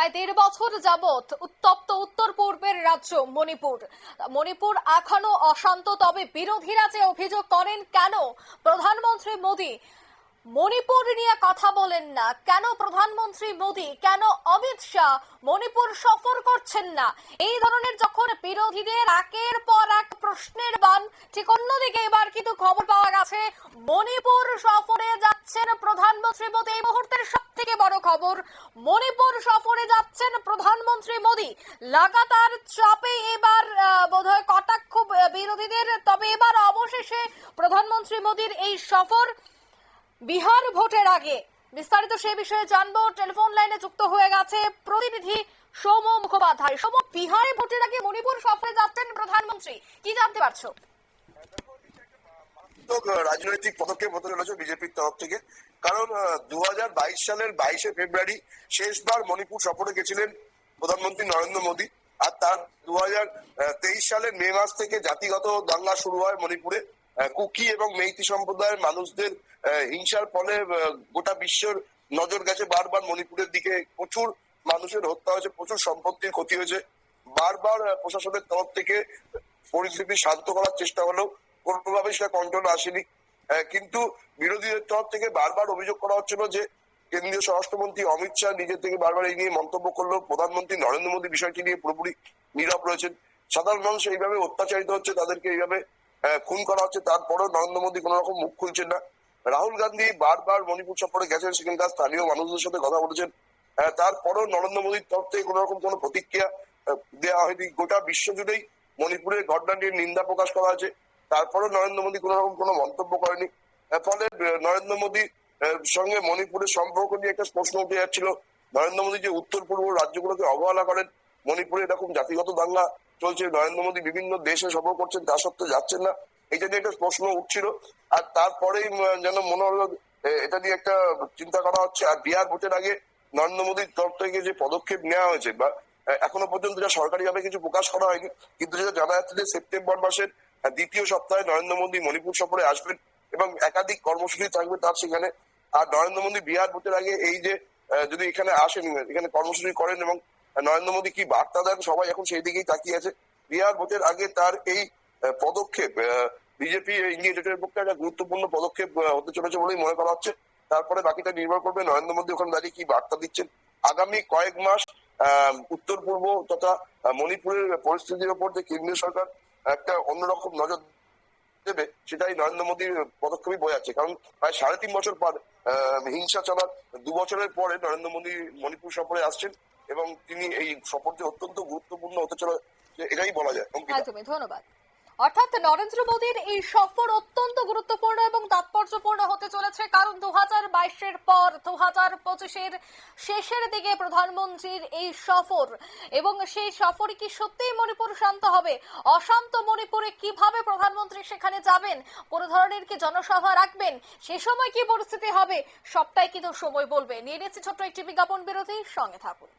প্রায় দেড় বছর যাবৎ উত্তপ্ত উত্তর পূর্বের রাজ্য মণিপুর। মণিপুর এখনও অশান্ত, তবে বিরোধীরা যে অভিযোগ করেন, কেন প্রধানমন্ত্রী মোদী মণিপুর নিয়ে কথা বলেন না? কেন প্রধানমন্ত্রী মোদী? কেন অমিত শাহ মণিপুর সফর করছেন না? এই ধরনের যখন বিরোধীদের একের প্রশ্নের বান। ঠিক অন্যদিকে এবার কিন্তু খবর পাওয়া গেছে, মণিপুর সফরে যাচ্ছেন প্রধানমন্ত্রী মোদী। এই মুহূর্তের সব থেকে বড় খবর, মণিপুর সফরে যাচ্ছেন প্রধানমন্ত্রী মোদী। লাগাতার চাপে এবার বোধহয় কটাক্ষ বিরোধীদের। তবে এবার অবশেষে প্রধানমন্ত্রী মোদীর এই সফর বিহার ভোটের আগে। বিস্তারিত সে বিষয়ে জানব। টেলিফোন লাইনে যুক্ত হয়ে গেছে প্রতিনিধি মুখোপাধ্যায় বিহারে ভোটের আগে মণিপুর সফরে যাচ্ছেন প্রধানমন্ত্রী। কি জানতে পারছ? রাজনৈতিক পদক্ষেপ হতে চলেছে বিজেপির তরফ থেকে। কারণ দু সালের বাইশে ফেব্রুয়ারি শেষবার মণিপুর সফরে গেছিলেন প্রধানমন্ত্রী নরেন্দ্র মোদী। আর তার দু হাজার তেইশ সালের মে মাস থেকে জাতিগত দাঙ্গা শুরু হয় মণিপুরে। কুকি এবং মেইতি সম্প্রদায়ের মানুষদের হিংসার ফলে গোটা বিশ্বের নজর গেছে বারবার মণিপুরের দিকে। প্রচুর মানুষের হত্যা হয়েছে, প্রচুর সম্পত্তির ক্ষতি হয়েছে। বারবার প্রশাসনের তরফ থেকে পরিস্থিতি শান্ত করার চেষ্টা হলেও কোনোভাবেই সেটা কন্ট্রোল আসেনি। কিন্তু বিরোধীদের তরফ থেকে বারবার অভিযোগ করা হচ্ছিল যে কেন্দ্রীয় স্বরাষ্ট্রমন্ত্রী অমিত শাহ নিজে থেকে বারবার এই নিয়ে মন্তব্য করলেও প্রধানমন্ত্রী নরেন্দ্র মোদী বিষয়টি নিয়ে পুরোপুরি নীরব রয়েছেন। সাধারণ মানুষ এইভাবে অত্যাচারিত হচ্ছে, তাদেরকে এইভাবে খুন করা হচ্ছে, তারপরেও নরেন্দ্র মোদী কোনো রকম মুখ খুলছেন না। রাহুল গান্ধী বারবার মণিপুর সফরে গেছেন, সেখানকার স্থানীয় মানুষদের সাথে কথা বলেছেন। তারপরেও নরেন্দ্র মোদীর তরফ থেকে কোনো রকম কোনো প্রতিক্রিয়া দেওয়া হয়নি। গোটা বিশ্ব জুড়েই মণিপুরের ঘটনা নিয়ে নিন্দা প্রকাশ করা হয়েছে। তারপরেও নরেন্দ্র মোদী কোনো রকম কোনো মন্তব্য করেনি। ফলে নরেন্দ্র মোদী সঙ্গে মণিপুরের সম্পর্ক নিয়ে একটা প্রশ্ন উঠে যাচ্ছিল। নরেন্দ্র মোদী যে উত্তর পূর্ব রাজ্যগুলোকে অবহেলা করেন, মণিপুরে এরকম জাতিগত দাঙ্গা চলছে, নরেন্দ্র মোদী বিভিন্ন দেশে সফর করছেন, তা সত্ত্বেও যাচ্ছেন না, এটা নিয়ে একটা প্রশ্ন উঠছিল। আর তারপরেই যেন মনে হলো এটা নিয়ে একটা চিন্তা করা হচ্ছে। আর বিহার ভোটের আগে নরেন্দ্র মোদীর তরফ থেকে যে পদক্ষেপ নেওয়া হয়েছে বা এখনও পর্যন্ত যা সরকারিভাবে কিছু প্রকাশ করা হয়নি, কিন্তু যেটা জানা যাচ্ছে যে সেপ্টেম্বর মাসের দ্বিতীয় সপ্তাহে নরেন্দ্র মোদী মণিপুর সফরে আসবেন এবং একাধিক কর্মসূচি থাকবে তার সেখানে। আর নরেন্দ্র মোদী বিহার ভোটের আগে এই যে যদি এখানে আসেন, এখানে কর্মসূচি করেন এবং নরেন্দ্র মোদী কি বার্তা দেন? সবাই এখন সেই দিকেই তাকিয়ে আছে। বিহার ভোটের আগে তার এই পদক্ষেপ বিজেপি ইন্ডিয়া জোটের পক্ষে একটা গুরুত্বপূর্ণ পদক্ষেপ হতে চলেছে বলেই মনে করা হচ্ছে। তারপরে বাকিটা নির্ভর করবে নরেন্দ্র মোদী ওখানে দাঁড়িয়ে কি বার্তা দিচ্ছেন। আগামী কয়েক মাস উত্তর পূর্ব তথা মণিপুরের পরিস্থিতির উপর যে কেন্দ্রীয় সরকার একটা অন্যরকম নজর দেবে, সেটাই নরেন্দ্র মোদীর পদক্ষেপই বোঝাচ্ছে কারণ প্রায় সাড়ে তিন বছর পর হিংসা চলার দু বছরের পরে নরেন্দ্র মোদী মণিপুর সফরে আসছেন এবং তিনি এই সফর যে অত্যন্ত গুরুত্বপূর্ণ হতে চলে এটাই বলা যায়। ধন্যবাদ। অর্থাৎ নরেন্দ্র মোদীর এই সফর অত্যন্ত গুরুত্বপূর্ণ এবং তাৎপর্যপূর্ণ হতে চলেছে। কারণ দু হাজার বাইশের পর দু হাজার পঁচিশের শেষের দিকে প্রধানমন্ত্রীর এই সফর। এবং সেই সফরে কি সত্যিই মণিপুর শান্ত হবে? অশান্ত মণিপুরে কীভাবে প্রধানমন্ত্রী সেখানে যাবেন? কোন ধরনের কি জনসভা রাখবেন? সে সময় কি পরিস্থিতি হবে? সবটাই কিন্তু সময় বলবে। নিয়ে নিচ্ছে ছোট্ট একটি বিজ্ঞাপন বিরতি সঙ্গে থাকুন।